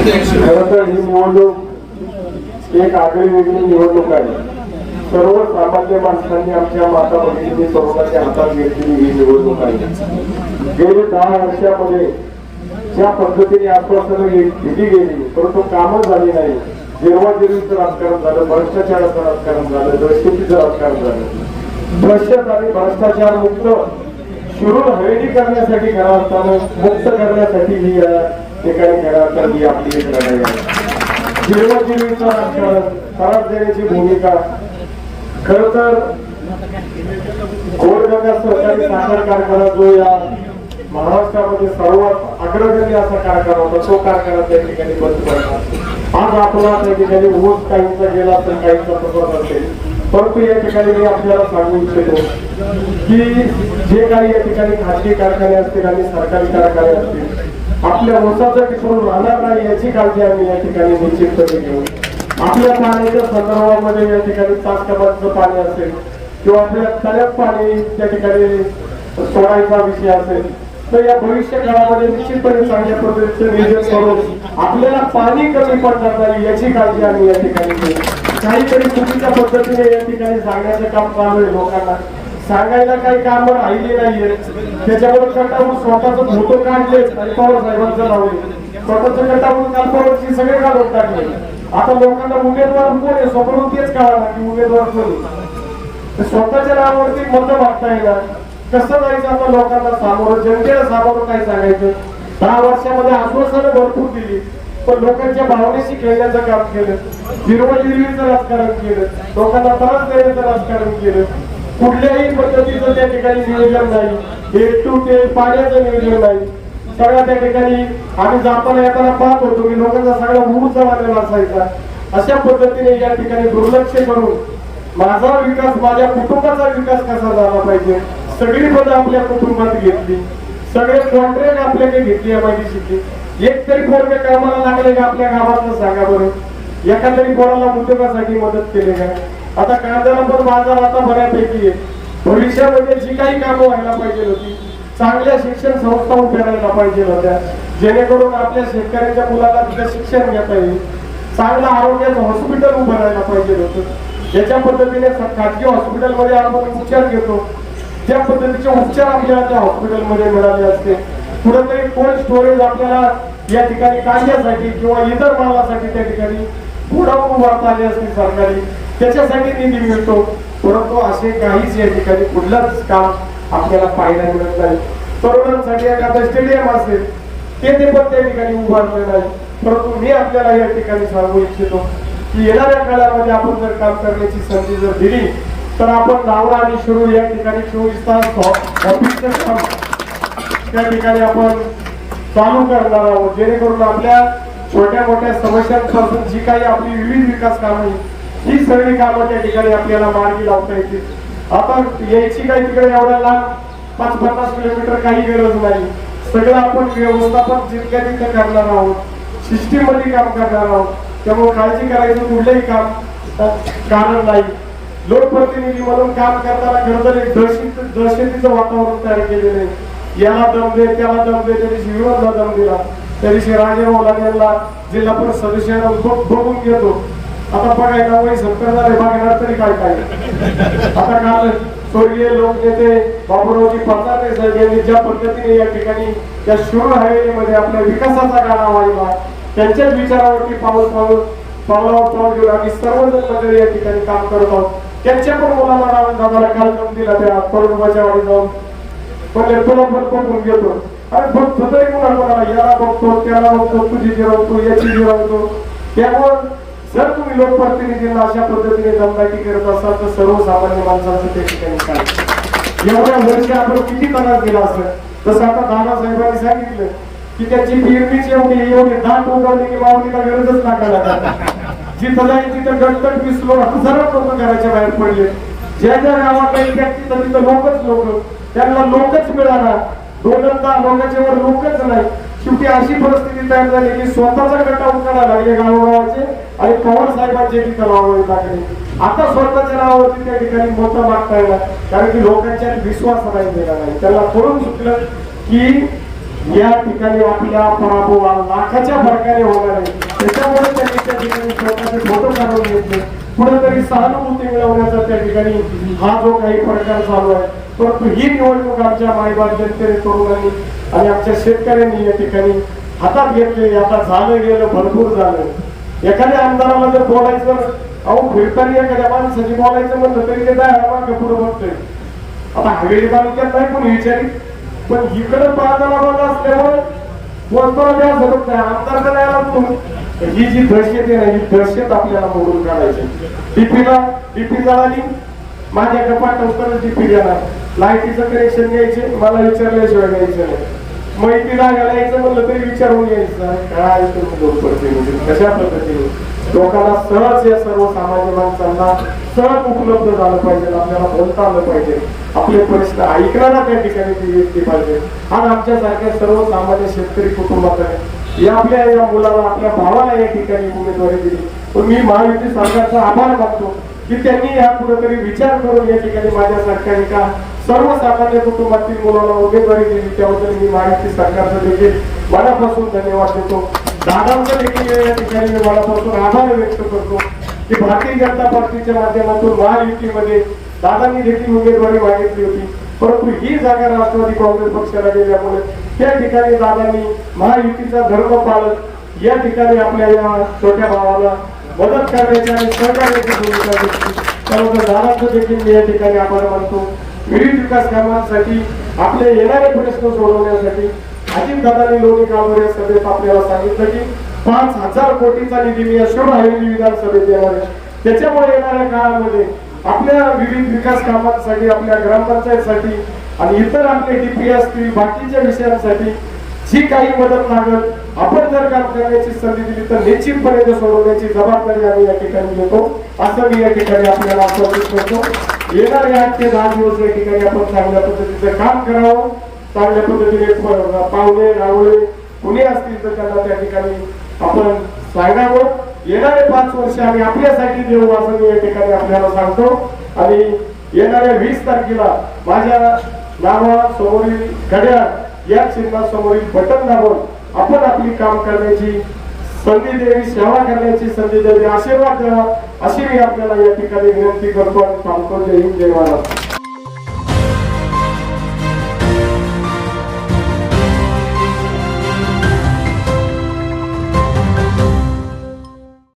खरं तर ही निवडणूक एक आगळी वेगळी निवडणूक आहे. माणसांनी आमच्या माता तरुणाच्या हातात घेतलेली ही निवडणूक आहे. गेली दहा वर्षामध्ये ज्या पद्धतीने आश्वासनं दिली गेली परंतु कामं झाली नाही. जिरवाजिरीचं राजकारण झालं भ्रष्टाचाराचं राजकारण झालं दहशतीचं राजकारण झालं. भ्रष्टाचार आणि भ्रष्टाचार मुक्त शिरून हवेली करण्यासाठी घरा असताना मुक्त करण्यासाठी ही ते काही खरा असताना ही आपली एक लढाई आहे. जिरवाजिरीचं राजकारण त्रास देण्याची भूमिका. खर तर गोरगंगा सहकारी साखर कारखाना जो या महाराष्ट्रामध्ये सर्वात अग्रगण्य असा कारखाना होता तो कारखाना त्या ठिकाणी बंद पडला. आज आपला त्या ठिकाणी ऊस काहींचा गेला तर काहींचा तसंच असेल परंतु या ठिकाणी मी आपल्याला सांगू इच्छितो की जे काही या ठिकाणी खाजगी कारखाने असतील आणि सरकारी कारखाने असतील आपल्या वंशाचा किसून राहणार नाही याची काळजी आम्ही या ठिकाणी निश्चितपणे घेऊ. आपल्या पाण्याच्या संदर्भामध्ये या ठिकाणी तास पाणी असेल किंवा आपल्या तळ्यात पाणी त्या ठिकाणी सोडायचा विषय असेल तर या भविष्य काळामध्ये निश्चितपणे चांगल्या पद्धतीचं नियोजन करून आपल्याला पाणी कमी पडणार नाही याची काळजी आम्ही या ठिकाणी घेऊ. काहीतरी चुकीच्या पद्धतीने या ठिकाणी सांगण्याचं काम चालू आहे लोकांना. सांगायला काही काम राहिले नाहीये. त्याच्यामुळे कंटाळून स्वतःच फोटो काढले आणि पवार साहेबांचं नाव स्वतःच कंटाळून काल परवाची सगळे काढून टाकले. आता लोकांना उमेदवार कोण आहे? स्वप्न तेच कळाला की उमेदवार कोण स्वतःच्या नावावरती मत मागता येणार. कसं जायचं आता लोकांना सामोरं? जनतेला सामोरं काय सांगायचं? दहा वर्षामध्ये आश्वासनं भरपूर दिली पण लोकांच्या भावनेशी खेळण्याचं काम केलं. हिरवं हिरवीचं राजकारण केलं. लोकांना त्रास देण्याचं राजकारण केलं. कुठल्याही पद्धतीचं त्या ठिकाणी नियोजन नाही. एक टू ते पाण्याचं नियोजन नाही. सगळ्या त्या ठिकाणी आम्ही जाताना येताना पाहत होतो की लोकांचा सगळा मूळचा जमालेला असायचा. अशा पद्धतीने या ठिकाणी दुर्लक्ष करून माझा विकास माझ्या कुटुंबाचा विकास कसा झाला पाहिजे? सगळी पदं आपल्या कुटुंबात घेतली. सगळे कॉन्ट्रॅक्ट आपल्याकडे घेतली या माहिती शिकली एक तरी पोरगे कामाला लागले का आपल्या गावातलं सांगा बरं. एका तरी पोराला उद्योगासाठी मदत केली का? आता कांद्याला पण बाजार आता बऱ्यापैकी आहे. भविष्यामध्ये जी काही कामं व्हायला पाहिजे होती चांगल्या शिक्षण संस्था उभ्या राहायला पाहिजे होत्या. जेणेकरून आपल्या शेतकऱ्यांच्या मुलाला तिथं शिक्षण घेता येईल. चांगलं आरोग्याचं हॉस्पिटल उभं राहायला पाहिजे होतं. याच्या पद्धतीने खाजगी हॉस्पिटलमध्ये आपण उपचार घेतो. त्या पद्धतीचे उपचार आपल्याला त्या हॉस्पिटलमध्ये मिळाले असते. कुठेतरी कोल्ड स्टोरेज आपल्याला या ठिकाणी काढण्यासाठी किंवा इतर मालासाठी त्या ठिकाणी पुढं उभारता आली असते सरकारी. त्याच्यासाठी निधी मिळतो परंतु असे काहीच या ठिकाणी कुठलाच काम आपल्याला पाहायला मिळत नाही. तरुणांसाठी एखादं स्टेडियम असेल ते ते पण त्या ठिकाणी उभारले नाही. परंतु मी आपल्याला या ठिकाणी सांगू इच्छितो की येणाऱ्या काळामध्ये आपण जर काम करण्याची संधी जर दिली तर आपण नावडा आणि शिरूर या ठिकाणी चोवीस तास ऑफिसचं काम त्या ठिकाणी आपण चालू करणार आहोत. जेणेकरून आपल्या छोट्या मोठ्या समस्यांपासून जी काही आपली विविध विकास कामं ही सगळी कामं त्या ठिकाणी आपल्याला मार्गी लावता येतील. आता यायची काही तिकडे एवढ्या पाच पन्नास किलोमीटर काही गरज नाही. सगळं आपण व्यवस्थापन जितक्या तिथं करणार आहोत सिस्टीममध्ये काम करणार आहोत त्यामुळे काळजी करायचं कुठलंही काम कारण नाही. लोकप्रतिनिधी म्हणून काम करताना खरं तर एक दहशत दहशतीचं वातावरण तयार केलेलं आहे. याला दम दे त्याला दम दे त्या दिवशी विरोधला दम दिला. त्या दिवशी राजेभाऊ यांना जिल्हा परिषद सदस्यांना बघून घेतो. आता बघायला वय सत्तर झाले बघणार तरी काय काय? आता काल स्वर्गीय लोक नेते बाबूरावजी पठारे साहेब यांनी ज्या पद्धतीने या ठिकाणी त्या शिरूर हायवेमध्ये आपल्या विकासाचा गाणा वाहिला त्यांच्याच विचारावरती पाऊल पाऊल पावलावर पाऊल घेऊन आम्ही सर्वजण मंडळी या ठिकाणी काम करत आहोत. त्यांच्या पण मुलाला रावण दादाला काल जाऊन दिला त्या तरुणाच्या वाडी जाऊन. पण तुला पण बघून घेतो. अरे बघतो तरी मुला कोणाला याला बघतो त्याला बघतो तुझी जिरवतो याची जिरवतो त्यामुळं जर तुम्ही लोकप्रतिनिधींना अशा पद्धतीने दमदाटी करत असाल तर सर्वसामान्य माणसाचं त्या ठिकाणी काय? एवढ्या वर्षी आपण किती त्रास दिला असेल तसं आता दादासाहेबांनी सांगितलं की त्याची पेरणीची एवढी एवढी दाट उगवली की माऊलीला गरजच लागायला जिथं जाईल तिथं गटगट पिसलो हजारो लोक घराच्या बाहेर पडले. ज्या ज्या गावात तिथं तिथं लोकच लोक. त्यांना लोकच मिळाला. दोनदा लोकांच्या वर लोकच नाही. शेवटी अशी परिस्थिती तयार झाली की स्वतःचा गटा उकाडा लागले गावोगावाचे आणि पवार साहेबांचे तिथं लावावे लागले. आता स्वतःच्या नावावरती त्या ठिकाणी मत मागता येणार कारण की लोकांच्या विश्वास नाही दिला नाही त्याला कळून चुकलं की या ठिकाणी आपल्या पराभवा लाखाच्या फरकाने होणार आहे. त्याच्यामुळे त्यांनी त्या ठिकाणी स्वतःचे फोटो काढून घेतले कुठेतरी सहानुभूती मिळवण्याचा त्या ठिकाणी हा जो काही प्रकार चालू आहे परंतु ही निवडणूक आमच्या मायबाप जनतेने तरुणांनी आणि आमच्या शेतकऱ्यांनी या ठिकाणी हातात घेतले आता झालं गेलं भरपूर झालं. एखाद्या आमदाराला जर बोलायचं अहो फिरताना एखाद्या माणसाची बोलायचं म्हणलं तरी ते काय मागे पुढे बघतोय? आता हवेली तालुक्यात नाही कोणी विचारी पण इकडे पाहताना बघा असल्यामुळे बोलताना द्या जरूर नाही. आमदार तर नाही आला ही जी दहशत आहे ना ही दहशत आपल्याला मोडून काढायची. डीपीला डीपी जळाली. माझ्या कपाट उत्तर डीपी लाईटीचं कनेक्शन घ्यायचे मला विचारल्याशिवाय घ्यायचं नाही. माहितीला घालायचं म्हणलं तरी विचारून यायचं. काय तुम्ही लोक प्रतिनिधी कशा पद्धतीने? लोकांना सहज या सर्व सामान्य माणसांना सहज उपलब्ध झालं पाहिजे आपल्याला बोलता आलं पाहिजे. आपले प्रश्न ऐकणारा त्या ठिकाणी ती व्यक्ती पाहिजे. आज आमच्यासारख्या सर्व सामान्य शेतकरी कुटुंबात आहे. या आपल्या या मुलाला आपल्या भावाला या ठिकाणी उमेदवारी दिली. पण मी महायुती सरकारचा आभार मानतो. की त्यांनी या कुठेतरी विचार करून या ठिकाणी माझ्यासारख्या एका सर्वसामान्य कुटुंबातील मुलाला उमेदवारी दिली. त्याबद्दल मी महायुती सरकारचं देखील मनापासून धन्यवाद देतो. दादांचं देखील या ठिकाणी मी मनापासून आभार व्यक्त करतो की भारतीय जनता पार्टीच्या माध्यमातून महायुतीमध्ये दादांनी देखील उमेदवारी मागितली होती. परंतु ही जागा राष्ट्रवादी काँग्रेस पक्षाला गेल्यामुळे त्या ठिकाणी दादांनी महायुतीचा धर्म पाळत या ठिकाणी आपल्या या छोट्या भावाला मदत करण्याची आणि सहकार्याची भूमिका घेतली. त्याबद्दल दादांचं देखील मी या ठिकाणी आभार मानतो. विविध विकास कामांसाठी आपले येणारे प्रश्न सोडवण्यासाठी अजित दादांनी लोणी काळभर या सभेत आपल्याला सांगितलं की पाच हजार कोटीचा निधी मी अशोक हवेली विधानसभेत येणार आहे. त्याच्यामुळे येणाऱ्या काळामध्ये आपल्या विविध विकास कामांसाठी आपल्या ग्रामपंचायतसाठी आणि इतर आपले डीपी असतील बाकीच्या विषयांसाठी जी काही मदत लागत आपण जर काम करण्याची संधी दिली तर निश्चितपणे सोडवण्याची जबाबदारी आम्ही या ठिकाणी घेतो. असं मी या ठिकाणी आपल्याला आश्वासित करतो येणारे आठ ते दहा दिवस या ठिकाणी आपण चांगल्या पद्धतीचं काम करावं. चांगल्या पद्धतीने पाहुणे रावळे कुणी असतील तर त्यांना त्या ठिकाणी आपण सांगावं. येणारे पाच वर्ष आम्ही आपल्यासाठी देऊ असं मी या ठिकाणी आपल्याला सांगतो. आणि येणाऱ्या वीस तारखेला माझ्या नावासमोरील घड्याळ या चिन्हासमोरील बटन दाबून आपण आपली काम करण्याची संधी द्यावी सेवा करण्याची संधी द्यावी आशीर्वाद द्यावा अशी मी आपल्याला या ठिकाणी विनंती करतो आणि सांगतो जय हिंद जय महाराष्ट्र.